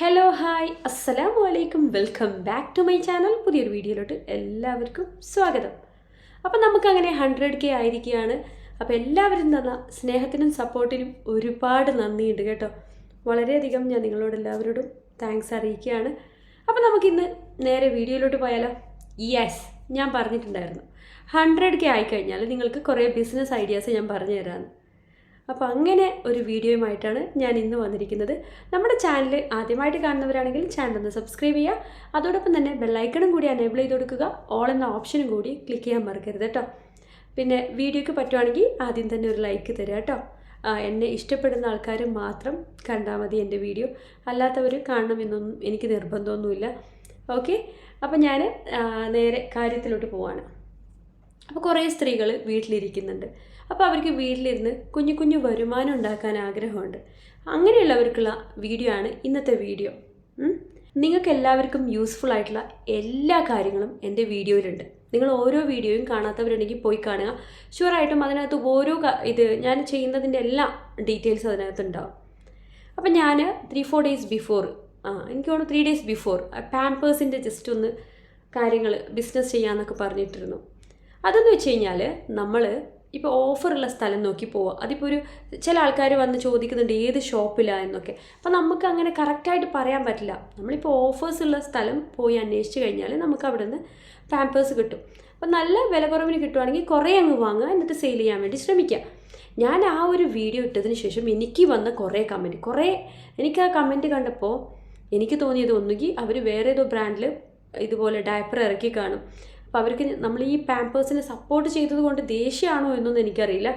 Hello hi അസ്സലാമു അലൈക്കും welcome back to my channel പുതിയൊരു വീഡിയോയിലോട്ട് എല്ലാവർക്കും സ്വാഗതം. അപ്പം നമുക്കങ്ങനെ ഹൺഡ്രഡ് കെ ആയിരിക്കുകയാണ്. അപ്പോൾ എല്ലാവരും തന്ന സ്നേഹത്തിനും സപ്പോർട്ടിനും ഒരുപാട് നന്ദിയുണ്ട് കേട്ടോ. വളരെയധികം ഞാൻ നിങ്ങളോട് എല്ലാവരോടും താങ്ക്സ് അറിയിക്കുകയാണ്. അപ്പോൾ നമുക്കിന്ന് നേരെ വീഡിയോയിലോട്ട് പോയാലോ? യെസ് ഞാൻ പറഞ്ഞിട്ടുണ്ടായിരുന്നു. ഹൺഡ്രഡ് കെ ആയിക്കഴിഞ്ഞാൽ നിങ്ങൾക്ക് കുറേ ബിസിനസ് ഐഡിയാസ് ഞാൻ പറഞ്ഞു തരാമെന്ന് അപ്പോൾ അങ്ങനെ ഒരു വീഡിയോയുമായിട്ടാണ് ഞാൻ ഇന്ന് വന്നിരിക്കുന്നത്. നമ്മുടെ ചാനൽ ആദ്യമായിട്ട് കാണുന്നവരാണെങ്കിൽ ചാനൽ ഒന്ന് സബ്സ്ക്രൈബ് ചെയ്യുക. അതോടൊപ്പം തന്നെ ബെല്ലൈക്കണും കൂടി എനേബിൾ ചെയ്ത് കൊടുക്കുക. ഓൾ എന്ന ഓപ്ഷനും കൂടി ക്ലിക്ക് ചെയ്യാൻ മറക്കരുത് കേട്ടോ. പിന്നെ വീഡിയോയ്ക്ക് പറ്റുവാണെങ്കിൽ ആദ്യം തന്നെ ഒരു ലൈക്ക് തരിക കേട്ടോ. എന്നെ ഇഷ്ടപ്പെടുന്ന ആൾക്കാർ മാത്രം കണ്ടാൽ മതി എന്റെ വീഡിയോ. അല്ലാത്തവർ കാണണമെന്നൊന്നും എനിക്ക് നിർബന്ധമൊന്നുമില്ല. ഓക്കെ അപ്പോൾ ഞാൻ നേരെ കാര്യത്തിലോട്ട് പോവാണ്. അപ്പോൾ കുറേ സ്ത്രീകൾ വീട്ടിലിരിക്കുന്നുണ്ട്. അപ്പോൾ അവർക്ക് വീട്ടിലിരുന്ന് കുഞ്ഞു കുഞ്ഞു വരുമാനം ഉണ്ടാക്കാൻ ആഗ്രഹമുണ്ട്. അങ്ങനെയുള്ളവർക്കുള്ള വീഡിയോ ആണ് ഇന്നത്തെ വീഡിയോ നിങ്ങൾക്ക് എല്ലാവർക്കും യൂസ്ഫുൾ ആയിട്ടുള്ള എല്ലാ കാര്യങ്ങളും എന്റെ വീഡിയോയിലുണ്ട് നിങ്ങൾ ഓരോ വീഡിയോയും കാണാത്തവരുണ്ടെങ്കിൽ പോയി കാണുക. ഷുവറായിട്ടും അതിനകത്ത് ഓരോ ഇത് ഞാൻ ചെയ്യുന്നതിന്റെ എല്ലാ ഡീറ്റെയിൽസ് അതിനകത്ത് ഉണ്ടാവും അപ്പം ഞാൻ ത്രീ ഫോർ ഡേയ്സ് ബിഫോർ ആ എനിക്ക് തോന്നുന്നു ത്രീ ഡേയ്സ് ബിഫോർ പാമ്പേഴ്സിന്റെ ജസ്റ്റ് ഒന്ന് കാര്യങ്ങൾ ബിസിനസ് ചെയ്യാമെന്നൊക്കെ പറഞ്ഞിട്ടിരുന്നു. അതെന്ന് വെച്ച് കഴിഞ്ഞാൽ നമ്മൾ ഇപ്പോൾ ഓഫറുള്ള സ്ഥലം നോക്കി പോവുക അതിപ്പോൾ ഒരു ചില ആൾക്കാർ വന്ന് ചോദിക്കുന്നുണ്ട് ഏത് ഷോപ്പിലാണ് എന്നൊക്കെ. അപ്പോൾ നമുക്ക് അങ്ങനെ കറക്റ്റായിട്ട് പറയാൻ പറ്റില്ല. നമ്മളിപ്പോൾ ഓഫേഴ്സ് ഉള്ള സ്ഥലം പോയി അന്വേഷിച്ച് കഴിഞ്ഞാൽ നമുക്ക് അവിടെ നിന്ന് പാമ്പേഴ്സ് കിട്ടും. അപ്പോൾ നല്ല വില കുറവിന് കിട്ടുവാണെങ്കിൽ കുറേ അങ്ങ് വാങ്ങുക എന്നിട്ട് സെയിൽ ചെയ്യാൻ വേണ്ടി ശ്രമിക്കുക. ഞാൻ ആ ഒരു വീഡിയോ ഇട്ടതിന് ശേഷം എനിക്ക് വന്ന കുറേ കമന്റ് കുറേ എനിക്ക് ആ കമന്റ് കണ്ടപ്പോൾ എനിക്ക് തോന്നിയത് ഒന്നുകിൽ അവർ വേറെ ഏതോ ബ്രാൻഡിൽ ഇതുപോലെ ഡയപ്പർ ഇറക്കി കാണും. അപ്പോൾ അവർക്ക് നമ്മൾ ഈ പാമ്പേഴ്സിനെ സപ്പോർട്ട് ചെയ്തത് കൊണ്ട് ദേഷ്യമാണോ എന്നൊന്നും എനിക്കറിയില്ല.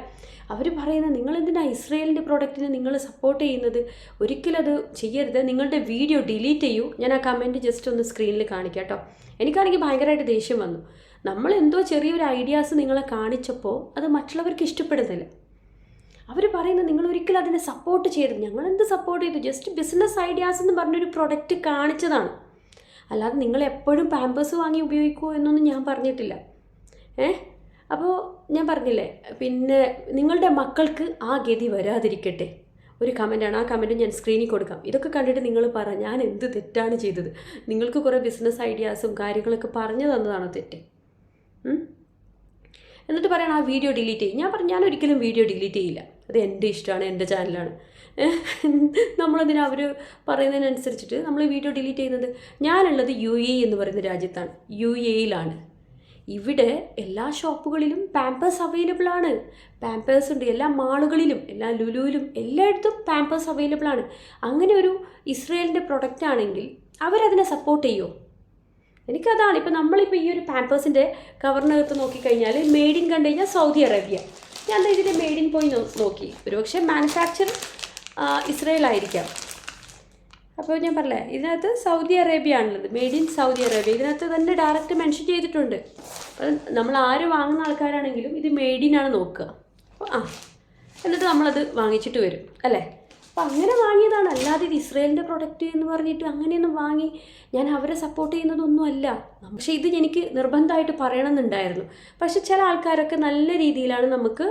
അവർ പറയുന്നത് നിങ്ങൾ എന്തിനാ ഇസ്രയേലിന്റെ പ്രോഡക്റ്റിനെ നിങ്ങൾ സപ്പോർട്ട് ചെയ്യുന്നത്? ഒരിക്കലും അത് ചെയ്യരുത്. നിങ്ങളുടെ വീഡിയോ ഡിലീറ്റ് ചെയ്യൂ. ഞാൻ ആ കമന്റ് ജസ്റ്റ് ഒന്ന് സ്ക്രീനിൽ കാണിക്കാം കേട്ടോ എനിക്കാണെങ്കിൽ ഭയങ്കരമായിട്ട് ദേഷ്യം വന്നു. നമ്മൾ എന്തോ ചെറിയൊരു ഐഡിയാസ് നിങ്ങളെ കാണിച്ചപ്പോൾ അത് മറ്റുള്ളവർക്ക് ഇഷ്ടപ്പെടുന്നില്ല. അവർ പറയുന്നത് നിങ്ങൾ ഒരിക്കലും അതിനെ സപ്പോർട്ട് ചെയ്യരുത്. ഞങ്ങളെന്ത് സപ്പോർട്ട് ചെയ്തു? ജസ്റ്റ് ബിസിനസ് ഐഡിയാസ് എന്ന് പറഞ്ഞൊരു പ്രൊഡക്റ്റ് കാണിച്ചതാണ്. അല്ലാതെ നിങ്ങൾ എപ്പോഴും പാമ്പേഴ്സ് വാങ്ങി ഉപയോഗിക്കുമോ എന്നൊന്നും ഞാൻ പറഞ്ഞിട്ടില്ല. ഏ? അപ്പോൾ ഞാൻ പറഞ്ഞില്ലേ പിന്നെ നിങ്ങളുടെ മക്കൾക്ക് ആ ഗതി വരാതിരിക്കട്ടെ. ഒരു കമന്റാണ് ആ കമന്റ് ഞാൻ സ്ക്രീനിൽ കൊടുക്കാം. ഇതൊക്കെ കണ്ടിട്ട് നിങ്ങൾ പറ ഞാൻ എന്ത് തെറ്റാണ് ചെയ്തത്? നിങ്ങൾക്ക് കുറേ ബിസിനസ് ഐഡിയാസും കാര്യങ്ങളൊക്കെ പറഞ്ഞു തന്നതാണോ തെറ്റ്? എന്നിട്ട് പറയണം ആ വീഡിയോ ഡിലീറ്റ് ചെയ്യും. ഞാൻ പറഞ്ഞു ഞാൻ ഒരിക്കലും വീഡിയോ ഡിലീറ്റ് ചെയ്യില്ല. അത് എന്റെ ഇഷ്ടമാണ് എന്റെ ചാനലാണ് നമ്മളതിന് അവർ പറയുന്നതിനനുസരിച്ചിട്ട് നമ്മൾ വീഡിയോ ഡിലീറ്റ് ചെയ്യുന്നത് ഞാനുള്ളത് യു എ എന്ന് പറയുന്ന രാജ്യത്താണ്. യു എയിലാണ് ഇവിടെ എല്ലാ ഷോപ്പുകളിലും പാമ്പേഴ്സ് അവൈലബിൾ ആണ്. പാമ്പേഴ്സ് ഉണ്ട് എല്ലാ മാളുകളിലും എല്ലാ ലുലുവിലും എല്ലായിടത്തും പാമ്പേഴ്സ് അവൈലബിൾ ആണ്. അങ്ങനെ ഒരു ഇസ്രയേലിന്റെ പ്രൊഡക്റ്റ് ആണെങ്കിൽ അവരതിനെ സപ്പോർട്ട് ചെയ്യുമോ എനിക്കതാണ്. ഇപ്പം നമ്മളിപ്പോൾ ഈ ഒരു പാമ്പേഴ്സിന്റെ കവറിനകത്ത് നോക്കിക്കഴിഞ്ഞാൽ മെയ്ഡ് ഇൻ കണ്ടു കഴിഞ്ഞാൽ സൗദി അറേബ്യ ഞാൻ ഇതിന്റെ മെയ്ഡ് ഇൻ പോയി നോക്കി. ഒരുപക്ഷെ മാനുഫാക്ചർ ഇസ്രയേൽ ആയിരിക്കാം അപ്പോൾ ഞാൻ പറഞ്ഞേ ഇതിനകത്ത് സൗദി അറേബ്യ ആണുള്ളത്. Made in Saudi Arabia. ഇതിനകത്ത് തന്നെ ഡയറക്റ്റ് മെൻഷൻ ചെയ്തിട്ടുണ്ട്. അപ്പം നമ്മൾ ആര് വാങ്ങുന്ന ആൾക്കാരാണെങ്കിലും ഇത് മെയ്ഡ് ഇൻ ആണ് നോക്കുക. അപ്പോൾ ആ എന്നിട്ട് നമ്മളത് വാങ്ങിച്ചിട്ട് വരും. അല്ലേ? അപ്പോൾ അങ്ങനെ വാങ്ങിയതാണ്. അല്ലാതെ ഇത് ഇസ്രയേലിന്റെ പ്രൊഡക്റ്റ് എന്ന് പറഞ്ഞിട്ട് അങ്ങനെയൊന്നും വാങ്ങി ഞാൻ അവരെ സപ്പോർട്ട് ചെയ്യുന്നതൊന്നുമല്ല. പക്ഷേ ഇത് എനിക്ക് നിർബന്ധമായിട്ട് പറയണമെന്നുണ്ടായിരുന്നു. പക്ഷേ ചില ആൾക്കാരൊക്കെ നല്ല രീതിയിലാണ് നമുക്ക്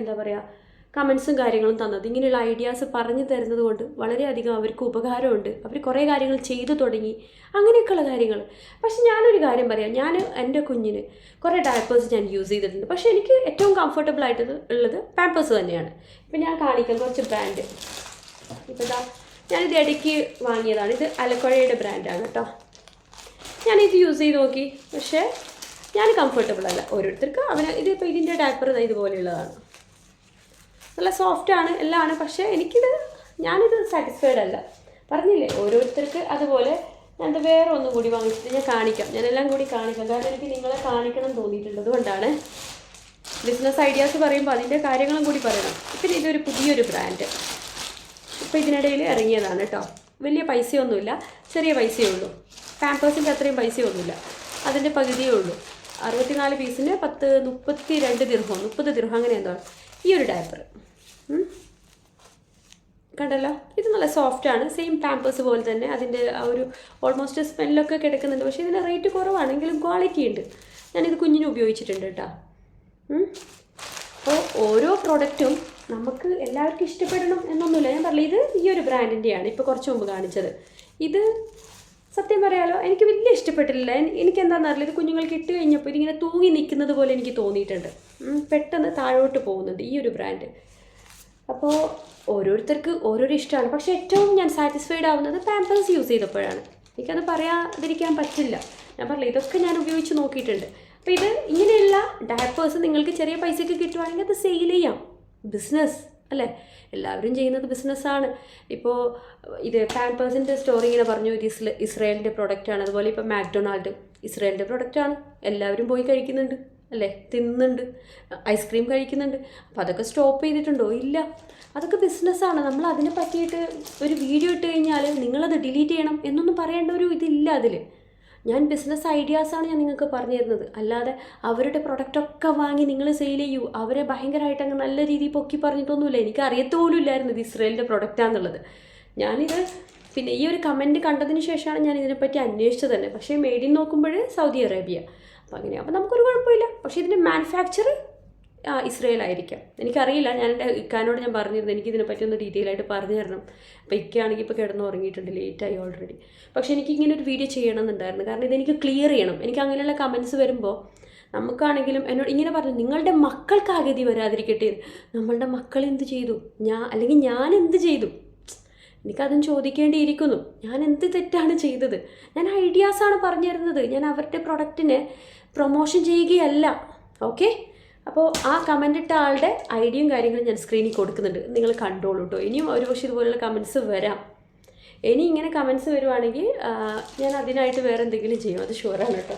എന്താ പറയുക കമൻസും കാര്യങ്ങളും തന്നത്. ഇങ്ങനെയുള്ള ഐഡിയാസ് പറഞ്ഞു തരുന്നത് കൊണ്ട് വളരെയധികം അവർക്ക് ഉപകാരമുണ്ട്. അവർ കുറേ കാര്യങ്ങൾ ചെയ്തു തുടങ്ങി. അങ്ങനെയൊക്കെയുള്ള കാര്യങ്ങൾ. പക്ഷെ ഞാനൊരു കാര്യം പറയാം. ഞാൻ എന്റെ കുഞ്ഞിന് കുറേ ഡയപ്പേഴ്സ് ഞാൻ യൂസ് ചെയ്തിട്ടുണ്ട്. പക്ഷേ എനിക്ക് ഏറ്റവും കംഫർട്ടബിൾ ആയിട്ട് ഉള്ളത് പാമ്പേഴ്സ് തന്നെയാണ്. ഇപ്പം ഞാൻ കാണിക്കാം. കുറച്ച് ബ്രാൻഡ് ഇപ്പം ഇതാ ഞാനിത് ഇടയ്ക്ക് വാങ്ങിയതാണ്. ഇത് അലക്കുഴയുടെ ബ്രാൻഡാണ് കേട്ടോ. ഞാനിത് യൂസ് ചെയ്ത് നോക്കി. പക്ഷേ ഞാൻ കംഫർട്ടബിൾ അല്ല. ഓരോരുത്തർക്ക് അവന് ഇതിപ്പോൾ ഇതിന്റെ ഡയപ്പർ ഇതുപോലെയുള്ളതാണ്. നല്ല സോഫ്റ്റ് ആണ് എല്ലാം പക്ഷേ എനിക്കിത് ഞാനിത് സാറ്റിസ്ഫൈഡ് അല്ല. പറഞ്ഞില്ലേ ഓരോരുത്തർക്ക് അതുപോലെ ഞാൻ വേറെ ഒന്നും കൂടി വാങ്ങിച്ചിട്ട് ഞാൻ കാണിക്കാം. ഞാനെല്ലാം കൂടി കാണിക്കാം. കാരണം എനിക്ക് നിങ്ങളെ കാണിക്കണം തോന്നിയിട്ടുള്ളത് കൊണ്ടാണ് ബിസിനസ് ഐഡിയാസ് പറയുമ്പോൾ അതിന്റെ കാര്യങ്ങളും കൂടി പറയണം. പിന്നെ ഇതൊരു പുതിയൊരു ബ്രാൻഡ് ഇപ്പോൾ ഇതിനിടയിൽ ഇറങ്ങിയതാണ് കേട്ടോ വലിയ പൈസയൊന്നുമില്ല. ചെറിയ പൈസയേ ഉള്ളൂ. പാമ്പേഴ്സിന്റെ അത്രയും പൈസയൊന്നുമില്ല. അതിന്റെ പകുതിയേ ഉള്ളൂ. അറുപത്തിനാല് പീസിന് പത്ത് മുപ്പത്തി രണ്ട് ദീർഘം മുപ്പത് ദീർഘം അങ്ങനെ എന്തോ. ഈ ഒരു ഡയപ്പർ കണ്ടല്ലോ? ഇത് നല്ല സോഫ്റ്റ് ആണ്. സെയിം പാമ്പേഴ്സ് പോലെ തന്നെ അതിന്റെ ആ ഒരു ഓൾമോസ്റ്റ് സ്മെല്ലൊക്കെ കിടക്കുന്നുണ്ട്. പക്ഷേ ഇതിന്റെ റേറ്റ് കുറവാണെങ്കിലും ക്വാളിറ്റി ഉണ്ട്. ഞാനിത് കുഞ്ഞിന് ഉപയോഗിച്ചിട്ടുണ്ട് കേട്ടോ. അപ്പോൾ ഓരോ പ്രോഡക്റ്റും നമുക്ക് എല്ലാവർക്കും ഇഷ്ടപ്പെടണം എന്നൊന്നുമില്ല. ഞാൻ പറഞ്ഞില്ല ഇത് ഈ ഒരു ബ്രാൻഡിന്റെയാണ് ഇപ്പോൾ കുറച്ച് മുമ്പ് കാണിച്ചത്. ഇത് സത്യം പറയാലോ എനിക്ക് വലിയ ഇഷ്ടപ്പെട്ടില്ല എനിക്ക് എന്താണെന്ന് അറിയില്ല. ഇത് കുഞ്ഞുങ്ങൾക്ക് ഇട്ട് കഴിഞ്ഞപ്പോൾ ഇതിങ്ങനെ തൂങ്ങി നിൽക്കുന്നത് പോലെ എനിക്ക് തോന്നിയിട്ടുണ്ട്. പെട്ടെന്ന് താഴോട്ട് പോകുന്നുണ്ട് ഈ ഒരു ബ്രാൻഡ്. അപ്പോൾ ഓരോരുത്തർക്ക് ഓരോരോ ഇഷ്ടമാണ്. പക്ഷേ ഏറ്റവും ഞാൻ സാറ്റിസ്ഫൈഡ് ആവുന്നത് പാമ്പേഴ്സ് യൂസ് ചെയ്തപ്പോഴാണ്. എനിക്കത് പറയാതിരിക്കാൻ പറ്റില്ല. ഞാൻ പറഞ്ഞു ഇതൊക്കെ ഞാൻ ഉപയോഗിച്ച് നോക്കിയിട്ടുണ്ട്. അപ്പോൾ ഇത് ഇങ്ങനെയുള്ള ഡയപ്പേഴ്സ് നിങ്ങൾക്ക് ചെറിയ പൈസയ്ക്ക് കിട്ടുവാണെങ്കിൽ അത് സെയിൽ ചെയ്യാം. ബിസിനസ്. അല്ലേ? എല്ലാവരും ചെയ്യുന്നത് ബിസിനസ്സാണ് ഇപ്പോൾ ഇത് പാമ്പേഴ്സിന്റെ സ്റ്റോറി ഇങ്ങനെ പറഞ്ഞു ഇത് ഇസ്ല ഇസ്രയേലിന്റെ പ്രൊഡക്റ്റാണ് അതുപോലെ ഇപ്പോൾ മാക്ഡൊണാൾഡ് ഇസ്രയേലിന്റെ പ്രൊഡക്റ്റാണ് എല്ലാവരും പോയി കഴിക്കുന്നുണ്ട് അല്ലേ? തിന്നുന്നുണ്ട് ഐസ്ക്രീം കഴിക്കുന്നുണ്ട്. അപ്പോൾ അതൊക്കെ സ്റ്റോപ്പ് ചെയ്തിട്ടുണ്ടോ? ഇല്ല. അതൊക്കെ ബിസിനസ്സാണ് നമ്മൾ അതിനെ പറ്റിയിട്ട് ഒരു വീഡിയോ ഇട്ട് കഴിഞ്ഞാൽ നിങ്ങളത് ഡിലീറ്റ് ചെയ്യണം എന്നൊന്നും പറയേണ്ട ഒരു ഇതില്ല അതിൽ ഞാൻ ബിസിനസ് ഐഡിയാസാണ് ഞാൻ നിങ്ങൾക്ക് പറഞ്ഞു തരുന്നത് അല്ലാതെ അവരുടെ പ്രൊഡക്റ്റൊക്കെ വാങ്ങി നിങ്ങൾ സെയിൽ ചെയ്യൂ. അവരെ ഭയങ്കരമായിട്ട് അങ്ങ് നല്ല രീതിയിൽ പൊക്കി പറഞ്ഞിട്ടൊന്നുമില്ല. എനിക്ക് അറിയത്തോലും ഇല്ലായിരുന്നു ഇത് ഇസ്രയേലിന്റെ പ്രൊഡക്റ്റാന്നുള്ളത് ഞാനിത് പിന്നെ ഈ ഒരു കമന്റ് കണ്ടതിന് ശേഷമാണ് ഞാൻ ഇതിനെപ്പറ്റി അന്വേഷിച്ചത് തന്നെ. പക്ഷേ മെയ്ഡിൻ നോക്കുമ്പോൾ സൗദി അറേബ്യ. അപ്പോൾ അങ്ങനെ അപ്പോൾ നമുക്കൊരു കുഴപ്പമില്ല. പക്ഷേ ഇതിന്റെ മാനുഫാക്ചർ ഇസ്രയേൽ ആയിരിക്കാം എനിക്കറിയില്ല ഞാൻ എന്റെ ഇക്കാനോട് ഞാൻ പറഞ്ഞിരുന്നു എനിക്ക് ഇതിനെപ്പറ്റി ഒന്ന് ഡീറ്റെയിൽ ആയിട്ട് പറഞ്ഞു തരണം. അപ്പോൾ ഇക്കാണെങ്കിൽ ഇപ്പോൾ കിടന്ന് ഉറങ്ങിയിട്ടുണ്ട് ലേറ്റായി ഓൾറെഡി പക്ഷേ എനിക്ക് ഇങ്ങനെ ഒരു വീഡിയോ ചെയ്യണമെന്നുണ്ടായിരുന്നു. കാരണം ഇതെനിക്ക് ക്ലിയർ ചെയ്യണം. എനിക്ക് അങ്ങനെയുള്ള കമൻസ് വരുമ്പോൾ നമുക്കാണെങ്കിലും എന്നോട് ഇങ്ങനെ പറഞ്ഞു നിങ്ങളുടെ മക്കൾക്ക് അഗതി വരാതിരിക്കട്ടെ. നമ്മളുടെ മക്കൾ എന്ത് ചെയ്തു? ഞാൻ അല്ലെങ്കിൽ ഞാൻ എന്ത് ചെയ്തു? എനിക്കതും ചോദിക്കേണ്ടിയിരിക്കുന്നു. ഞാൻ എന്ത് തെറ്റാണ് ചെയ്തത്? ഞാൻ ഐഡിയാസാണ് പറഞ്ഞു തരുന്നത് ഞാൻ അവരുടെ പ്രൊഡക്റ്റിനെ പ്രൊമോഷൻ ചെയ്യുകയല്ല. ഓക്കെ അപ്പോൾ ആ കമന്റ് ഇട്ട ആളുടെ ഐഡിയയും കാര്യങ്ങളും ഞാൻ സ്ക്രീനിൽ കൊടുക്കുന്നുണ്ട്. നിങ്ങൾ കണ്ടോളൂ കേട്ടോ ഇനിയും ഒരു പക്ഷേ ഇതുപോലുള്ള കമൻസ് വരാം. ഇനി ഇങ്ങനെ കമൻസ് വരുവാണെങ്കിൽ ഞാൻ അതിനായിട്ട് വേറെ എന്തെങ്കിലും ചെയ്യും. അത് ഷുവറാണ് കേട്ടോ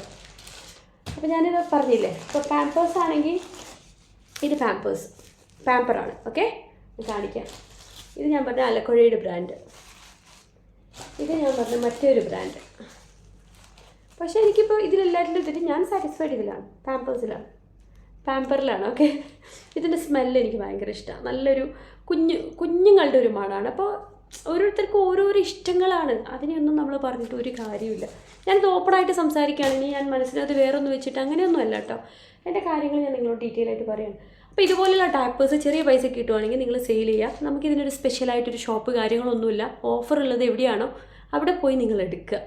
അപ്പോൾ ഞാനിത് പറഞ്ഞില്ലേ? ഇപ്പോൾ പാമ്പേഴ്സ് ആണെങ്കിൽ ഇത് പാമ്പേഴ്സ് പാമ്പറാണ് ഓക്കെ കാണിക്കാം. ഇത് ഞാൻ പറഞ്ഞ അലക്കുഴയുടെ ബ്രാൻഡ് ഇത് ഞാൻ പറഞ്ഞ മറ്റൊരു ബ്രാൻഡ് പക്ഷേ എനിക്കിപ്പോൾ ഇതിലെല്ലാറ്റിലും ഇതിൽ ഞാൻ സാറ്റിസ്ഫൈഡ് ഇതിലാണ്. പാമ്പേഴ്സിലാണ് പാമ്പറിലാണ്. ഓക്കെ. ഇതിന്റെ സ്മെല്ല് എനിക്ക് ഭയങ്കര ഇഷ്ടമാണ് നല്ലൊരു കുഞ്ഞ് കുഞ്ഞുങ്ങളുടെ ഒരു മണമാണ് അപ്പോൾ ഓരോരുത്തർക്കും ഓരോരോ ഇഷ്ടങ്ങളാണ്. അതിനെയൊന്നും നമ്മൾ പറഞ്ഞിട്ട് ഒരു കാര്യമില്ല ഞാനിത് ഓപ്പണായിട്ട് സംസാരിക്കുകയാണെങ്കിൽ ഞാൻ മനസ്സിനകത്ത് വേറെ ഒന്ന് വെച്ചിട്ട് അങ്ങനെയൊന്നും അല്ല കേട്ടോ. എന്റെ കാര്യങ്ങൾ ഞാൻ നിങ്ങളോട് ഡീറ്റെയിൽ ആയിട്ട് പറയാം അപ്പോൾ ഇതുപോലെയുള്ള ടാപ്പേഴ്സ് ചെറിയ പൈസ കിട്ടുവാണെങ്കിൽ നിങ്ങൾ സെയിൽ ചെയ്യുക. നമുക്കിതിനൊരു സ്പെഷ്യലായിട്ടൊരു ഷോപ്പ് കാര്യങ്ങളൊന്നുമില്ല. ഓഫർ ഉള്ളത് എവിടെയാണോ അവിടെ പോയി നിങ്ങൾ എടുക്കുക.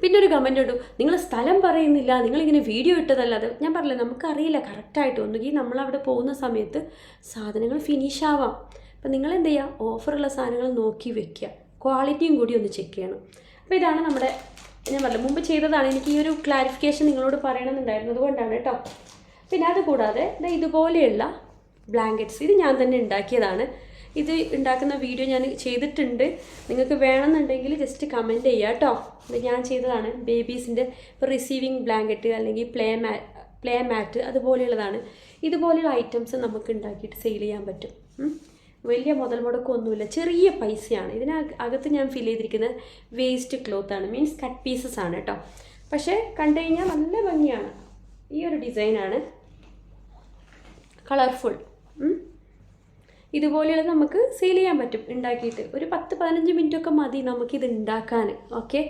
പിന്നെ ഒരു കമന്റ് ഇട്ടു. നിങ്ങൾ സ്ഥലം പറയുന്നില്ല. നിങ്ങളിങ്ങനെ വീഡിയോ ഇട്ടതല്ലാതെ ഞാൻ പറഞ്ഞില്ല നമുക്കറിയില്ല. കറക്റ്റായിട്ട് ഒന്നുകിൽ നമ്മളവിടെ പോകുന്ന സമയത്ത് സാധനങ്ങൾ ഫിനിഷ് ആവാം. അപ്പം നിങ്ങൾ എന്ത് ചെയ്യുക ഓഫറുള്ള സാധനങ്ങൾ നോക്കി വെക്കുക ക്വാളിറ്റിയും കൂടി ഒന്ന് ചെക്ക് ചെയ്യണം. അപ്പോൾ ഇതാണ് നമ്മുടെ ഞാൻ പറഞ്ഞില്ല മുമ്പ് ചെയ്തതാണ്. എനിക്ക് ഈ ഒരു ക്ലാരിഫിക്കേഷൻ നിങ്ങളോട് പറയണമെന്നുണ്ടായിരുന്നു. അതുകൊണ്ടാണ് കേട്ടോ. പിന്നെ അതുകൂടാതെ ഇതുപോലെയുള്ള ബ്ലാങ്കറ്റ്സ് ഇത് ഞാൻ തന്നെ ഉണ്ടാക്കിയതാണ്. ഇത് ഉണ്ടാക്കുന്ന വീഡിയോ ഞാൻ ചെയ്തിട്ടുണ്ട്. നിങ്ങൾക്ക് വേണമെന്നുണ്ടെങ്കിൽ ജസ്റ്റ് കമന്റ് ചെയ്യുക കേട്ടോ ഞാൻ ചെയ്തതാണ്. ബേബീസിന്റെ റിസീവിങ് ബ്ലാങ്കറ്റ് അല്ലെങ്കിൽ പ്ലേ മാ പ്ലേ മാറ്റ് അതുപോലെയുള്ളതാണ്. ഇതുപോലെയുള്ള ഐറ്റംസ് നമുക്ക് ഉണ്ടാക്കിയിട്ട് സെയിൽ ചെയ്യാൻ പറ്റും. വലിയ മുതൽ മുടക്കമൊന്നുമില്ല ചെറിയ പൈസയാണ്. ഇതിനകത്ത് ഞാൻ ഫിൽ ചെയ്തിരിക്കുന്നത് വേസ്റ്റ് ക്ലോത്ത് ആണ്. മീൻസ് കട്ട് പീസസ് ആണ് കേട്ടോ പക്ഷേ കണ്ടു കഴിഞ്ഞാൽ നല്ല ഭംഗിയാണ്. ഈ ഒരു ഡിസൈനാണ് കളർഫുൾ ഇതുപോലെയുള്ള നമുക്ക് സെയിൽ ചെയ്യാൻ പറ്റും. ഉണ്ടാക്കിയിട്ട് ഒരു പത്ത് പതിനഞ്ച് മിനിറ്റ് ഒക്കെ മതി നമുക്കിത് ഉണ്ടാക്കാൻ. ഓക്കെ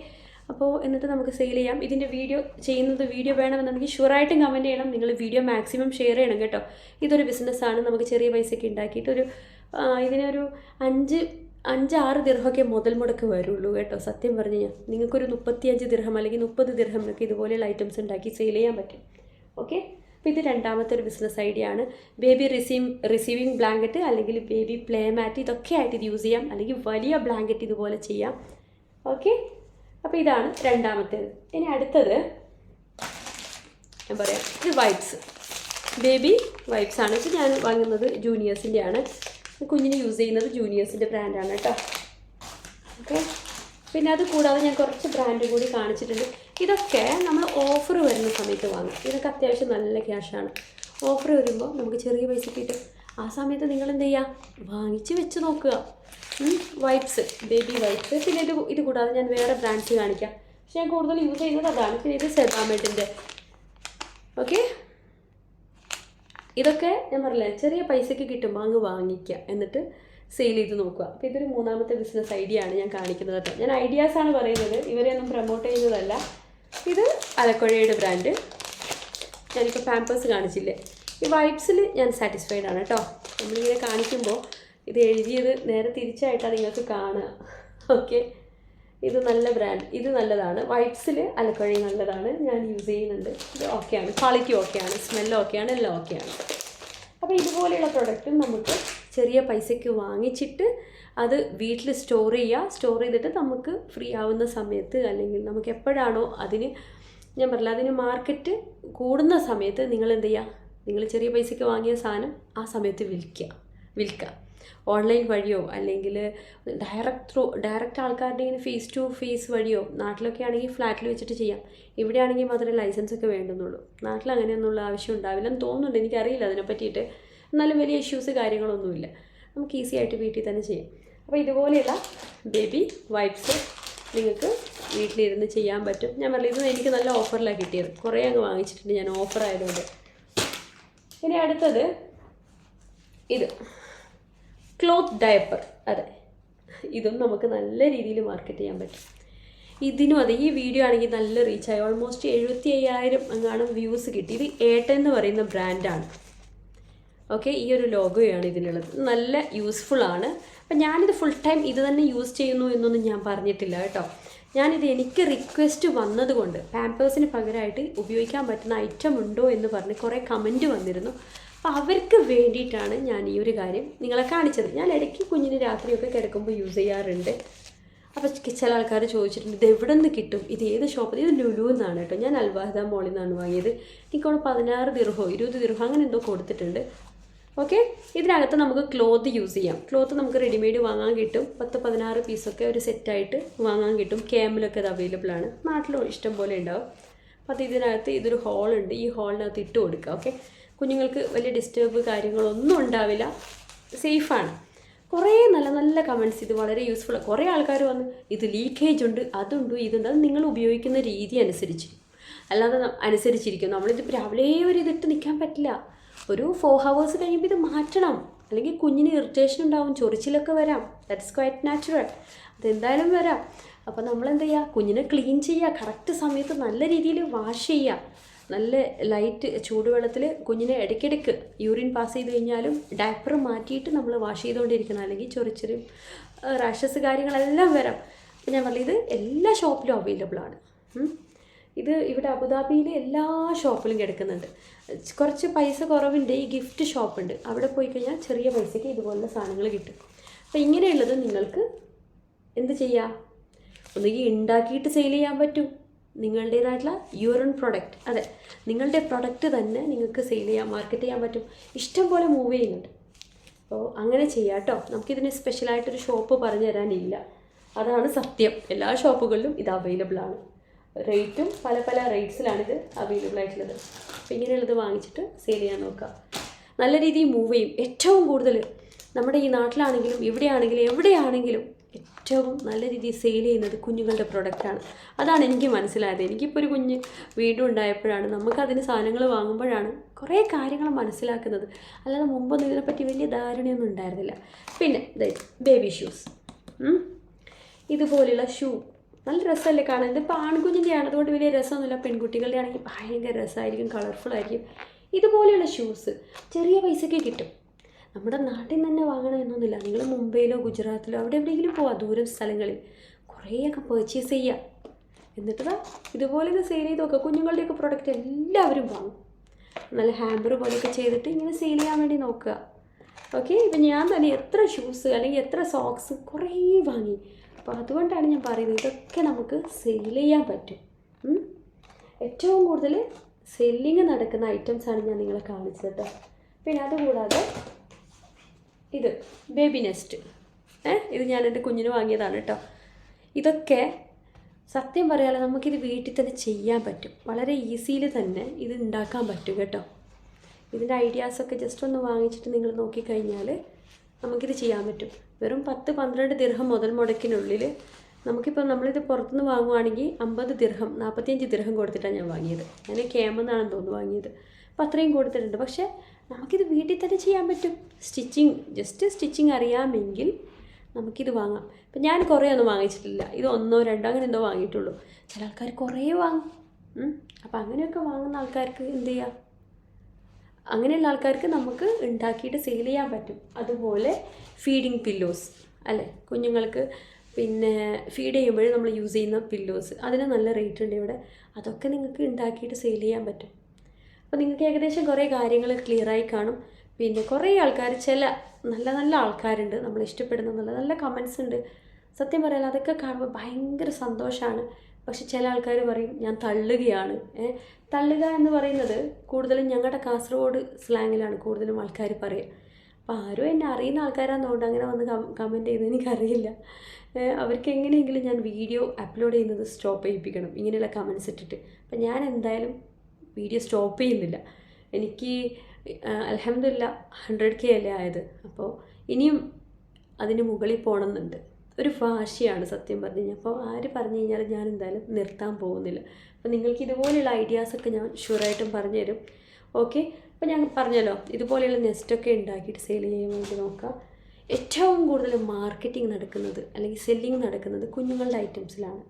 അപ്പോൾ എന്നിട്ട് നമുക്ക് സെയിൽ ചെയ്യാം. ഇതിന്റെ വീഡിയോ ചെയ്യുന്നത് വീഡിയോ വേണമെന്നുണ്ടെങ്കിൽ ഷുവറായിട്ടും കമന്റ് ചെയ്യണം. നിങ്ങൾ വീഡിയോ മാക്സിമം ഷെയർ ചെയ്യണം കേട്ടോ. ഇതൊരു ബിസിനസ്സാണ് നമുക്ക് ചെറിയ പൈസയ്ക്ക് ഉണ്ടാക്കിയിട്ട് ഒരു ഇതിനൊരു അഞ്ച് അഞ്ചാറ് ദിർഹമൊക്കെ മുതൽ മുടക്ക് വരുള്ളൂ കേട്ടോ. സത്യം പറഞ്ഞു കഴിഞ്ഞാൽ നിങ്ങൾക്കൊരു മുപ്പത്തിയഞ്ച് ദിർഹം അല്ലെങ്കിൽ മുപ്പത് ദിർഹമൊക്കെ ഇതുപോലെയുള്ള ഐറ്റംസ് ഉണ്ടാക്കി സെയിൽ ചെയ്യാൻ പറ്റും. ഓക്കെ അപ്പോൾ ഇത് രണ്ടാമത്തെ ഒരു ബിസിനസ് ഐഡിയ ആണ്. ബേബി റിസീവ് റിസീവിങ് ബ്ലാങ്കറ്റ് അല്ലെങ്കിൽ ബേബി പ്ലേ മാറ്റ് ഇതൊക്കെ ആയിട്ട് ഇത് യൂസ് ചെയ്യാം. അല്ലെങ്കിൽ വലിയ ബ്ലാങ്കറ്റ് ഇതുപോലെ ചെയ്യാം. ഓക്കെ അപ്പോൾ ഇതാണ് രണ്ടാമത്തേത് ഇനി അടുത്തത് ഞാൻ പറയാം. ഇത് വൈപ്സ് ബേബി വൈപ്സ് ആണ്. ഇത് ഞാൻ വാങ്ങുന്നത് ജൂനിയേഴ്സിന്റെ ആണ്. കുഞ്ഞിന് യൂസ് ചെയ്യുന്നത് ജൂനിയേഴ്സിന്റെ ബ്രാൻഡാണ് കേട്ടോ. ഓക്കെ പിന്നെ അത് കൂടാതെ ഞാൻ കുറച്ച് ബ്രാൻഡ് കൂടി കാണിച്ചിട്ടുണ്ട്. ഇതൊക്കെ നമ്മൾ ഓഫർ വരുന്ന സമയത്ത് വാങ്ങും. ഇതൊക്കെ അത്യാവശ്യം നല്ല ക്യാഷാണ് ഓഫർ വരുമ്പോൾ നമുക്ക് ചെറിയ പൈസ കിട്ടും. ആ സമയത്ത് നിങ്ങൾ എന്ത് ചെയ്യുക വാങ്ങിച്ച് വെച്ച് നോക്കുക. വൈപ്സ് ബേബി വൈപ്സ് പിന്നെ ഇത് ഇത് കൂടാതെ ഞാൻ വേറെ ബ്രാൻഡ്സ് കാണിക്കാം. പക്ഷേ ഞാൻ കൂടുതൽ യൂസ് ചെയ്യുന്നത് അതാണ്. പിന്നെ ഇത് സെബാമെഡിന്റെ ഓക്കെ ഇതൊക്കെ ഞാൻ പറഞ്ഞില്ലേ ചെറിയ പൈസയ്ക്ക് കിട്ടുമ്പോൾ അങ്ങ് വാങ്ങിക്കുക. എന്നിട്ട് സെയിൽ ചെയ്ത് നോക്കുക. അപ്പോൾ ഇതൊരു മൂന്നാമത്തെ ബിസിനസ് ഐഡിയ ആണ് ഞാൻ കാണിക്കുന്നത് കേട്ടോ. ഞാൻ ഐഡിയാസാണ് പറയുന്നത്. ഇവരെയൊന്നും പ്രൊമോട്ട് ചെയ്യുന്നതല്ല. ഇത് അലക്കുഴയുടെ ബ്രാൻഡ് ഞാനിപ്പോൾ പാമ്പേഴ്സ് കാണിച്ചില്ലേ. ഈ വൈബ്സിൽ ഞാൻ സാറ്റിസ്ഫൈഡ് ആണ് കേട്ടോ. നമ്മളിങ്ങനെ കാണിക്കുമ്പോൾ ഇത് എഴുതിയത് നേരെ തിരിച്ചായിട്ടാണ് നിങ്ങൾക്ക് കാണുക. ഓക്കെ ഇത് നല്ല ബ്രാൻഡ് ഇത് നല്ലതാണ്. വൈബ്സിൽ അലക്കുഴയും നല്ലതാണ്. ഞാൻ യൂസ് ചെയ്യുന്നുണ്ട്. ഇത് ഓക്കെയാണ് ക്വാളിറ്റി ഓക്കെയാണ് സ്മെല്ല് ഓക്കെയാണ് എല്ലാം ഓക്കെയാണ് അപ്പോൾ ഇതുപോലെയുള്ള പ്രൊഡക്റ്റും നമുക്ക് ചെറിയ പൈസയ്ക്ക് വാങ്ങിച്ചിട്ട് അത് വീട്ടിൽ സ്റ്റോർ ചെയ്യുക സ്റ്റോർ ചെയ്തിട്ട് നമുക്ക് ഫ്രീ ആവുന്ന സമയത്ത് അല്ലെങ്കിൽ നമുക്ക് എപ്പോഴാണോ അതിന് ഞാൻ പറഞ്ഞില്ല അതിന് മാർക്കറ്റ് കൂടുന്ന സമയത്ത് നിങ്ങൾ എന്ത് ചെയ്യുക നിങ്ങൾ ചെറിയ പൈസയ്ക്ക് വാങ്ങിയ സാധനം ആ സമയത്ത് വിൽക്കുക. വിൽക്കുക. ഓൺലൈൻ വഴിയോ അല്ലെങ്കിൽ ഡയറക്റ്റ് ത്രൂ ഡയറക്റ്റ് ആൾക്കാരുടെ ഇങ്ങനെ ഫേസ് ടു ഫേസ് വഴിയോ നാട്ടിലൊക്കെ ആണെങ്കിൽ ഫ്ലാറ്റിൽ വെച്ചിട്ട് ചെയ്യാം. ഇവിടെ ആണെങ്കിൽ മാത്രമേ ലൈസൻസ് ഒക്കെ വേണ്ടുന്നുള്ളൂ. നാട്ടിൽ അങ്ങനെയൊന്നുള്ള ആവശ്യം ഉണ്ടാവില്ലെന്ന് തോന്നുന്നുണ്ട്. എനിക്കറിയില്ല അതിനെ പറ്റിയിട്ട് എന്നാലും വലിയ ഇഷ്യൂസ് കാര്യങ്ങളൊന്നുമില്ല. നമുക്ക് ഈസി ആയിട്ട് വീട്ടിൽ തന്നെ ചെയ്യാം. അപ്പോൾ ഇതുപോലെയുള്ള ബേബി വൈപ്സ് നിങ്ങൾക്ക് വീട്ടിലിരുന്ന് ചെയ്യാൻ പറ്റും. ഞാൻ പറഞ്ഞു ഇത് എനിക്ക് നല്ല ഓഫറിലാണ് കിട്ടിയത്. കുറേ അങ്ങ് വാങ്ങിച്ചിട്ടുണ്ട് ഞാൻ ഓഫർ ആയതുകൊണ്ട്. ഇനി അടുത്തത് ഇത്. ക്ലോത്ത് ഡയപ്പർ അതെ. ഇതും നമുക്ക് നല്ല രീതിയിൽ മാർക്കറ്റ് ചെയ്യാൻ പറ്റും. ഇതിനും അതെ ഈ വീഡിയോ ആണെങ്കിൽ നല്ല റീച്ചായി ഓൾമോസ്റ്റ് എഴുപത്തി അയ്യായിരം അങ്ങാണ് വ്യൂസ് കിട്ടി. ഇത് ഏട്ടൻ എന്ന് പറയുന്ന ബ്രാൻഡാണ് ഓക്കെ ഈ ഒരു ലോഗോയാണ് ഇതിനുള്ളത് നല്ല യൂസ്ഫുൾ ആണ്. അപ്പം ഞാനിത് ഫുൾ ടൈം ഇത് തന്നെ യൂസ് ചെയ്യുന്നു എന്നൊന്നും ഞാൻ പറഞ്ഞിട്ടില്ല കേട്ടോ. ഞാനിത് എനിക്ക് റിക്വസ്റ്റ് വന്നതുകൊണ്ട് പാമ്പേഴ്സിന് പകരമായിട്ട് ഉപയോഗിക്കാൻ പറ്റുന്ന ഐറ്റം ഉണ്ടോ എന്ന് പറഞ്ഞ് കുറേ കമന്റ് വന്നിരുന്നു. അപ്പോൾ അവർക്ക് വേണ്ടിയിട്ടാണ് ഞാൻ ഈ ഒരു കാര്യം നിങ്ങളെ കാണിച്ചത്. ഞാൻ ഇടയ്ക്ക് കുഞ്ഞിന് രാത്രിയൊക്കെ കിടക്കുമ്പോൾ യൂസ് ചെയ്യാറുണ്ട്. അപ്പോൾ ചില ആൾക്കാർ ചോദിച്ചിട്ടുണ്ട് ഇത് എവിടെ നിന്ന് കിട്ടും? ഇത് ഏത് ഷോപ്പിൽ ഇത് ലുലു എന്നാണ് കേട്ടോ. ഞാൻ അൽവാഹിദ മോളിൽ നിന്നാണ് വാങ്ങിയത്. എനിക്കവിടെ പതിനാറ് ദിർഹോ ഇരുപത് ദിർഹോ അങ്ങനെ എന്തോ കൊടുത്തിട്ടുണ്ട്. ഓക്കെ ഇതിനകത്ത് നമുക്ക് ക്ലോത്ത് യൂസ് ചെയ്യാം. ക്ലോത്ത് നമുക്ക് റെഡിമെയ്ഡ് വാങ്ങാൻ കിട്ടും. പത്ത് പതിനാറ് പീസൊക്കെ ഒരു സെറ്റായിട്ട് വാങ്ങാൻ കിട്ടും. ക്യാമിലൊക്കെ അത് അവൈലബിൾ ആണ്. നാട്ടിലും ഇഷ്ടം പോലെ ഉണ്ടാവും. അപ്പോൾ അത് ഇതിനകത്ത് ഇതൊരു ഹോളുണ്ട് ഈ ഹോളിനകത്ത് ഇട്ട് കൊടുക്കുക ഓക്കെ കുഞ്ഞുങ്ങൾക്ക് വലിയ ഡിസ്റ്റർബ് കാര്യങ്ങളൊന്നും ഉണ്ടാവില്ല. സേഫാണ് കുറേ നല്ല നല്ല കമന്റ്സ് ഇത് വളരെ യൂസ്ഫുൾ കുറേ ആൾക്കാർ വന്ന് ഇത് ലീക്കേജ് ഉണ്ട് അതുണ്ട് ഇതുണ്ട് അത് നിങ്ങൾ ഉപയോഗിക്കുന്ന രീതി അനുസരിച്ച്. അല്ലാതെ അനുസരിച്ചിരിക്കും. നമ്മളിത് രാവിലെ ഒരു ഇതിട്ട് നിൽക്കാൻ പറ്റില്ല. ഒരു ഫോർ ഹവേഴ്സ് കഴിയുമ്പോൾ ഇത് മാറ്റണം. അല്ലെങ്കിൽ കുഞ്ഞിന് ഇറിറ്റേഷൻ ഉണ്ടാവും ചൊറിച്ചിലൊക്കെ വരാം. ദാറ്റ്സ് ക്വൈറ്റ് നാച്ചുറൽ അതെന്തായാലും വരാം. അപ്പോൾ നമ്മൾ എന്ത് ചെയ്യുക കുഞ്ഞിനെ ക്ലീൻ ചെയ്യുക കറക്റ്റ് സമയത്ത് നല്ല രീതിയിൽ വാഷ് ചെയ്യുക നല്ല ലൈറ്റ് ചൂടുവെള്ളത്തിൽ കുഞ്ഞിനെ ഇടയ്ക്കിടയ്ക്ക് യൂറിൻ പാസ് ചെയ്ത് കഴിഞ്ഞാലും ഡയപ്പർ മാറ്റിയിട്ട് നമ്മൾ വാഷ് ചെയ്തുകൊണ്ടിരിക്കണം അല്ലെങ്കിൽ ചൊറിച്ചിലും റാഷസ് കാര്യങ്ങളെല്ലാം വരാം. അപ്പോൾ ഞാൻ പറഞ്ഞത് എല്ലാ ഷോപ്പിലും അവൈലബിൾ ആണ്. ഇത് ഇവിടെ അബുദാബിയിലെ എല്ലാ ഷോപ്പിലും കിടക്കുന്നുണ്ട്. കുറച്ച് പൈസ കുറവുണ്ട്. ഈ ഗിഫ്റ്റ് ഷോപ്പുണ്ട്. അവിടെ പോയി കഴിഞ്ഞാൽ ചെറിയ പൈസയ്ക്ക് ഇതുപോലുള്ള സാധനങ്ങൾ കിട്ടും. അപ്പോൾ ഇങ്ങനെയുള്ളത് നിങ്ങൾക്ക് എന്ത് ചെയ്യാം? ഒന്നുകിൽ ഉണ്ടാക്കിയിട്ട് സെയിൽ ചെയ്യാൻ പറ്റും. നിങ്ങളുടേതായിട്ടുള്ള യുവർ ഓൺ പ്രൊഡക്റ്റ് അതെ നിങ്ങളുടെ പ്രൊഡക്റ്റ് തന്നെ നിങ്ങൾക്ക് സെയിൽ ചെയ്യാം മാർക്കറ്റ് ചെയ്യാൻ പറ്റും. ഇഷ്ടം പോലെ മൂവ് ചെയ്യുന്നുണ്ട്. അപ്പോൾ അങ്ങനെ ചെയ്യാം കേട്ടോ നമുക്കിതിന് സ്പെഷ്യലായിട്ടൊരു ഷോപ്പ് പറഞ്ഞു തരാനില്ല അതാണ് സത്യം. എല്ലാ ഷോപ്പുകളിലും ഇത് അവൈലബിൾ ആണ്. റേറ്റും പല പല റേറ്റ്സിലാണിത് അവൈലബിൾ ആയിട്ടുള്ളത്. അപ്പോൾ ഇങ്ങനെയുള്ളത് വാങ്ങിച്ചിട്ട് സെയിൽ ചെയ്യാൻ നോക്കുക നല്ല രീതിയിൽ മൂവ് ചെയ്യും. ഏറ്റവും കൂടുതൽ നമ്മുടെ ഈ നാട്ടിലാണെങ്കിലും ഇവിടെയാണെങ്കിലും എവിടെയാണെങ്കിലും ഏറ്റവും നല്ല രീതിയിൽ സെയിൽ ചെയ്യുന്നത് കുഞ്ഞുങ്ങളുടെ പ്രൊഡക്റ്റാണ് അതാണ് എനിക്ക് മനസ്സിലായത്. എനിക്കിപ്പോൾ ഒരു കുഞ്ഞ് വീണ്ടും ഉണ്ടായപ്പോഴാണ് നമുക്കതിന് സാധനങ്ങൾ വാങ്ങുമ്പോഴാണ് കുറേ കാര്യങ്ങൾ മനസ്സിലാക്കുന്നത്. അല്ലാതെ മുമ്പൊന്നും ഇതിനെപ്പറ്റി വലിയ ധാരണയൊന്നും ഉണ്ടായിരുന്നില്ല. പിന്നെ ബേബി ഷൂസ് ഇതുപോലെയുള്ള ഷൂ നല്ല രസമല്ലേ കാണാൻ? ഇതിപ്പോൾ ആൺകുഞ്ഞിന്റെയാണ് അതുകൊണ്ട് വലിയ രസമൊന്നുമില്ല. പെൺകുട്ടികളുടെ ആണെങ്കിൽ ഭയങ്കര രസമായിരിക്കും കളർഫുൾ ആയിരിക്കും. ഇതുപോലെയുള്ള ഷൂസ് ചെറിയ പൈസയ്ക്ക് കിട്ടും. നമ്മുടെ നാട്ടിൽ തന്നെ വാങ്ങണമെന്നൊന്നുമില്ല നിങ്ങൾ മുംബൈയിലോ ഗുജറാത്തിലോ അവിടെ എവിടെയെങ്കിലും പോവാം ദൂരം സ്ഥലങ്ങളിൽ. കുറേയൊക്കെ പർച്ചേസ് ചെയ്യുക എന്നിട്ട് ഇതുപോലെ ഇത് സെയിൽ ചെയ്ത് നോക്കുക കുഞ്ഞുങ്ങളുടെയൊക്കെ പ്രൊഡക്റ്റ് എല്ലാവരും വാങ്ങും. നല്ല ഹാമ്പർ പോലെയൊക്കെ ചെയ്തിട്ട് ഇങ്ങനെ സെയിൽ ചെയ്യാൻ വേണ്ടി നോക്കുക. ഓക്കെ ഇപ്പം ഞാൻ തന്നെ എത്ര ഷൂസ് അല്ലെങ്കിൽ എത്ര സോക്സ് കുറേ വാങ്ങി. അപ്പോൾ അതുകൊണ്ടാണ് ഞാൻ പറയുന്നത് ഇതൊക്കെ നമുക്ക് സെയിൽ ചെയ്യാൻ പറ്റും. ഏറ്റവും കൂടുതൽ സെല്ലിങ് നടക്കുന്ന ഐറ്റംസാണ് ഞാൻ നിങ്ങളെ കാണിച്ചത് കേട്ടോ പിന്നെ അതുകൂടാതെ ഇത് ബേബി നെസ്റ്റ് ഏ? ഇത് ഞാൻ എന്റെ കുഞ്ഞിന് വാങ്ങിയതാണ് കേട്ടോ ഇതൊക്കെ സത്യം പറയാതെ നമുക്കിത് വീട്ടിൽ തന്നെ ചെയ്യാൻ പറ്റും. വളരെ ഈസിയിൽ തന്നെ ഇത് ഉണ്ടാക്കാൻ പറ്റും കേട്ടോ. ഇതിന്റെ ഐഡിയാസൊക്കെ ജസ്റ്റ് ഒന്ന് വാങ്ങിച്ചിട്ട് നിങ്ങൾ നോക്കിക്കഴിഞ്ഞാൽ നമുക്കിത് ചെയ്യാൻ പറ്റും. വെറും പത്ത് പന്ത്രണ്ട് ദീർഘം മുതൽ മുടക്കിനുള്ളിൽ നമുക്കിപ്പോൾ നമ്മളിത് പുറത്തുനിന്ന് വാങ്ങുവാണെങ്കിൽ അമ്പത് ദിർഹം നാൽപ്പത്തിയഞ്ച് ദിർഹം കൊടുത്തിട്ടാണ് ഞാൻ വാങ്ങിയത്. ഞാൻ കേമെന്നാണെന്ന് തോന്നുന്നു വാങ്ങിയത്. അപ്പോൾ അത്രയും കൊടുത്തിട്ടുണ്ട്. പക്ഷേ നമുക്കിത് വീട്ടിൽ തന്നെ ചെയ്യാൻ പറ്റും. സ്റ്റിച്ചിങ് ജസ്റ്റ് സ്റ്റിച്ചിങ് അറിയാമെങ്കിൽ നമുക്കിത് വാങ്ങാം. ഇപ്പം ഞാൻ കുറേ ഒന്നും വാങ്ങിച്ചിട്ടില്ല. ഇത് ഒന്നോ രണ്ടോ അങ്ങനെ എന്തോ വാങ്ങിയിട്ടുള്ളൂ. ചില ആൾക്കാർ കുറേ വാങ്ങും. അപ്പോൾ അങ്ങനെയൊക്കെ വാങ്ങുന്ന ആൾക്കാർക്ക് എന്ത് ചെയ്യാം? അങ്ങനെയുള്ള ആൾക്കാർക്ക് നമുക്ക് ഉണ്ടാക്കിയിട്ട് സെയിൽ ചെയ്യാൻ പറ്റും. അതുപോലെ ഫീഡിങ് പില്ലോസ് അല്ലേ? കുഞ്ഞുങ്ങൾക്ക് പിന്നെ ഫീഡ് ചെയ്യുമ്പോഴും നമ്മൾ യൂസ് ചെയ്യുന്ന പില്ലോസ് അതിന് നല്ല റേറ്റ് ഉണ്ട് ഇവിടെ. അതൊക്കെ നിങ്ങൾക്ക് ഉണ്ടാക്കിയിട്ട് സെയിൽ ചെയ്യാൻ പറ്റും. അപ്പോൾ നിങ്ങൾക്ക് ഏകദേശം കുറേ കാര്യങ്ങൾ ക്ലിയറായി കാണും. പിന്നെ കുറേ ആൾക്കാർ ചില നല്ല നല്ല ആൾക്കാരുണ്ട്. നമ്മൾ ഇഷ്ടപ്പെടുന്ന നല്ല നല്ല കമൻസ് ഉണ്ട്. സത്യം പറയാൻ അതൊക്കെ കാണുമ്പോൾ ഭയങ്കര സന്തോഷമാണ്. പക്ഷെ ചില ആൾക്കാർ പറയും ഞാൻ തള്ളുകയാണ്. തള്ളുക എന്ന് പറയുന്നത് കൂടുതലും ഞങ്ങളുടെ കാസർഗോഡ് സ്ലാങ്ങിലാണ് കൂടുതലും ആൾക്കാർ പറയുക അപ്പോൾ ആരും എന്നെ അറിയുന്ന ആൾക്കാരാണെന്നുകൊണ്ട് അങ്ങനെ വന്ന് കമന്റ് ചെയ്യുന്നത് എനിക്കറിയില്ല. അവർക്ക് എങ്ങനെയെങ്കിലും ഞാൻ വീഡിയോ അപ്ലോഡ് ചെയ്യുന്നത് സ്റ്റോപ്പ് ചെയ്യിപ്പിക്കണം ഇങ്ങനെയുള്ള കമൻസ് ഇട്ടിട്ട്. അപ്പം ഞാൻ എന്തായാലും വീഡിയോ സ്റ്റോപ്പ് ചെയ്യുന്നില്ല. എനിക്ക് അലഹമില്ല ഹൺഡ്രഡ് കെ അല്ലേ ആയത്. അപ്പോൾ ഇനിയും അതിന് മുകളിൽ പോകണമെന്നുണ്ട് ഒരു വാശിയാണ് സത്യം പറഞ്ഞു കഴിഞ്ഞാൽ. അപ്പോൾ ആര് പറഞ്ഞു കഴിഞ്ഞാൽ ഞാൻ എന്തായാലും നിർത്താൻ പോകുന്നില്ല. അപ്പോൾ നിങ്ങൾക്ക് ഇതുപോലെയുള്ള ഐഡിയാസൊക്കെ ഞാൻ ഷുവറായിട്ടും പറഞ്ഞു തരും. ഓക്കെ അപ്പോൾ ഞാൻ പറഞ്ഞല്ലോ ഇതുപോലെയുള്ള നെസ്റ്റൊക്കെ ഉണ്ടാക്കിയിട്ട് സെയിൽ ചെയ്യാൻ വേണ്ടി നോക്കാം. ഏറ്റവും കൂടുതൽ മാർക്കറ്റിംഗ് നടക്കുന്നത് അല്ലെങ്കിൽ സെല്ലിങ് നടക്കുന്നത് കുഞ്ഞുങ്ങളുടെ ഐറ്റംസിലാണ്.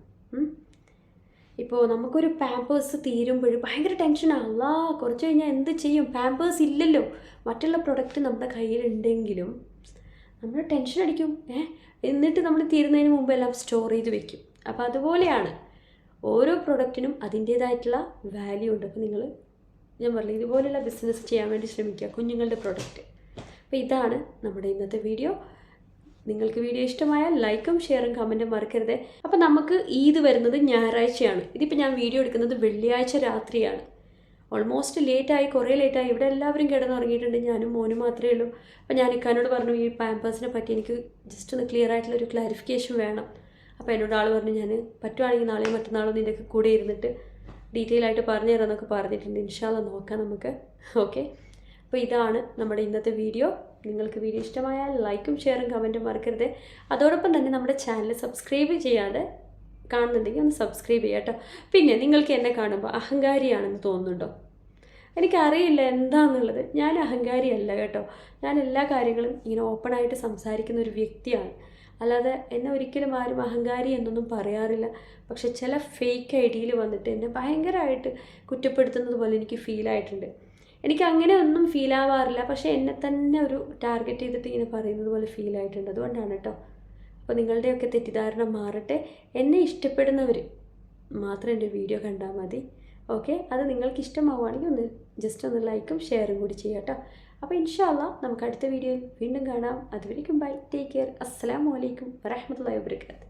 ഇപ്പോൾ നമുക്കൊരു പാമ്പേഴ്സ് തീരുമ്പോൾ ഭയങ്കര ടെൻഷനാണ് അല്ലാ കുറച്ച് കഴിഞ്ഞാൽ എന്ത് ചെയ്യും? പാമ്പേഴ്സ് ഇല്ലല്ലോ. മറ്റുള്ള പ്രൊഡക്റ്റ് നമ്മുടെ കയ്യിലുണ്ടെങ്കിലും നമ്മൾ ടെൻഷൻ അടിക്കും. ഏ? എന്നിട്ട് നമ്മൾ തീരുന്നതിന് മുമ്പ് എല്ലാം സ്റ്റോർ ചെയ്ത് വെക്കും. അപ്പോൾ അതുപോലെയാണ് ഓരോ പ്രൊഡക്റ്റിനും അതിന്റേതായിട്ടുള്ള വാല്യൂ ഉണ്ട്. അപ്പോൾ നിങ്ങൾ ഞാൻ പറഞ്ഞു ഇതുപോലെയുള്ള ബിസിനസ് ചെയ്യാൻ വേണ്ടി ശ്രമിക്കുക. കുഞ്ഞുങ്ങളുടെ പ്രൊഡക്റ്റ് അപ്പോൾ ഇതാണ് നമ്മുടെ ഇന്നത്തെ വീഡിയോ നിങ്ങൾക്ക് വീഡിയോ ഇഷ്ടമായാൽ ലൈക്കും ഷെയറും കമന്റും മറക്കരുത്. അപ്പോൾ നമുക്ക് ഈദ് വരുന്നത് ഞായറാഴ്ചയാണ്. ഇതിപ്പോൾ ഞാൻ വീഡിയോ എടുക്കുന്നത് വെള്ളിയാഴ്ച രാത്രിയാണ്. ഓൾമോസ്റ്റ് ലേറ്റായി കുറേ ലേറ്റായി ഇവിടെ എല്ലാവരും കിടന്നുറങ്ങിയിട്ടുണ്ട്. ഞാനും മോനും മാത്രമേ ഉള്ളൂ. അപ്പോൾ ഞാൻ ഇക്കാനോട് പറഞ്ഞു ഈ പാമ്പേഴ്സിനെ പറ്റി എനിക്ക് ജസ്റ്റ് ഒന്ന് ക്ലിയർ ആയിട്ടുള്ള ഒരു ക്ലാരിഫിക്കേഷൻ വേണം. അപ്പോൾ എന്നോട് ആൾ പറഞ്ഞു ഞാൻ പറ്റുവാണെങ്കിൽ നാളെയും മറ്റന്നാളും നിന്റെ കൂടെ ഇരുന്നിട്ട് ഡീറ്റെയിൽ ആയിട്ട് പറഞ്ഞു തരാമെന്നൊക്കെ പറഞ്ഞിട്ടുണ്ട്. ഇൻഷാല്ല നോക്കാം നമുക്ക്. ഓക്കെ അപ്പോൾ ഇതാണ് നമ്മുടെ ഇന്നത്തെ വീഡിയോ നിങ്ങൾക്ക് വീഡിയോ ഇഷ്ടമായാൽ ലൈക്കും ഷെയറും കമന്റും മറക്കരുത്. അതോടൊപ്പം തന്നെ നമ്മുടെ ചാനൽ സബ്സ്ക്രൈബ് ചെയ്യാതെ കാണുന്നുണ്ടെങ്കിൽ ഒന്ന് സബ്സ്ക്രൈബ് ചെയ്യാം കേട്ടോ. പിന്നെ നിങ്ങൾക്ക് എന്നെ കാണുമ്പോൾ അഹങ്കാരിയാണെന്ന് തോന്നുന്നുണ്ടോ? എനിക്കറിയില്ല എന്താണെന്നുള്ളത് ഞാൻ അഹങ്കാരിയല്ല കേട്ടോ. ഞാൻ എല്ലാ കാര്യങ്ങളും ഇങ്ങനെ ഓപ്പണായിട്ട് സംസാരിക്കുന്ന ഒരു വ്യക്തിയാണ്. അല്ലാതെ എന്നെ ഒരിക്കലും ആരും അഹങ്കാരി എന്നൊന്നും പറയാറില്ല. പക്ഷെ ചില ഫേക്ക് ഐ ഡിയിൽ വന്നിട്ട് എന്നെ ഭയങ്കരമായിട്ട് കുറ്റപ്പെടുത്തുന്നത് പോലെ എനിക്ക് ഫീൽ ആയിട്ടുണ്ട്. എനിക്ക് അങ്ങനെ ഒന്നും ഫീൽ ആവാറില്ല. പക്ഷേ എന്നെ തന്നെ ഒരു ടാർഗറ്റ് ചെയ്തിട്ട് ഇങ്ങനെ പറയുന്നത് പോലെ ഫീൽ ആയിട്ടുണ്ട്. അതുകൊണ്ടാണ് കേട്ടോ. അപ്പോൾ നിങ്ങളുടെയൊക്കെ തെറ്റിദ്ധാരണ മാറട്ടെ. എന്നെ ഇഷ്ടപ്പെടുന്നവർ മാത്രം എന്റെ വീഡിയോ കണ്ടാൽ മതി. ഓക്കെ? അത് നിങ്ങൾക്ക് ഇഷ്ടമാവുകയാണെങ്കിൽ ഒന്ന് ജസ്റ്റ് ഒന്ന് ലൈക്കും ഷെയറും കൂടി ചെയ്യാം കേട്ടോ അപ്പോൾ ഇൻഷാല്ല നമുക്ക് അടുത്ത വീഡിയോയിൽ വീണ്ടും കാണാം. അതുവരേക്കും ബൈ ടേക്ക് കെയർ അസ്സാം വലൈക്കും വരഹമുല്ലാ വാബർക്കാത്ത്